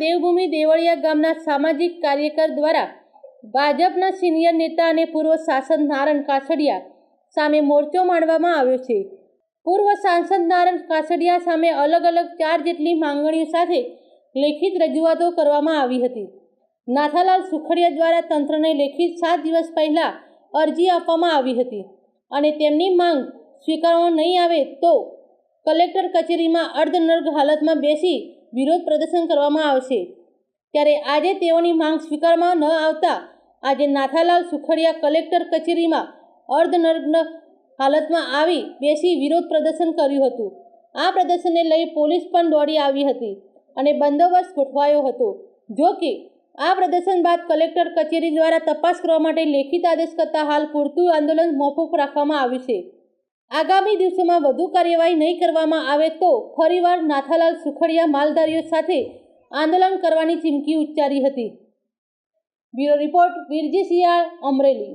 દેવભૂમિ દેવળિયા ગામના સામાજિક કાર્યકર દ્વારા ભાજપના સિનિયર નેતા અને પૂર્વ સાંસદ નારણ કાછડિયા સામે મોરચો માંડવામાં આવ્યો છે. પૂર્વ સાંસદ નારણ કાછડિયા સામે અલગ અલગ ચાર જેટલી માંગણીઓ સાથે લેખિત રજૂઆતો કરવામાં આવી હતી. નાથાલાલ સુખડિયા દ્વારા તંત્રને લેખિત સાત દિવસ પહેલાં અરજી આપવામાં આવી હતી અને તેમની માંગ સ્વીકારવામાં નહીં આવે તો કલેક્ટર કચેરીમાં અર્ધનર્ગ હાલતમાં બેસી વિરોધ પ્રદર્શન કરવામાં આવશે. ત્યારે આજે તેઓની માંગ સ્વીકારવામાં ન આવતા આજે નાથાલાલ સુખડિયા કલેક્ટર કચેરીમાં અર્ધનગ્ન હાલતમાં આવી બેસી વિરોધ પ્રદર્શન કર્યું હતું. આ પ્રદર્શનને લઈ પોલીસ પણ દોડી આવી હતી અને બંદોબસ્ત ગોઠવાયો હતો. જો કે, આ પ્રદર્શન બાદ કલેક્ટર કચેરી દ્વારા તપાસ કરવા માટે લેખિત આદેશ કરતાં હાલ પૂરતું આંદોલન મોકૂફ રાખવામાં આવ્યું છે. આગામી દિવસોમાં વધુ કાર્યવાહી નહીં કરવામાં આવે તો ફરીવાર નાથાલાલ સુખડિયા માલધારીઓ સાથે આંદોલન કરવાની ચીમકી ઉચ્ચારી હતી. Bureau report, Virji Siyal, Amreli.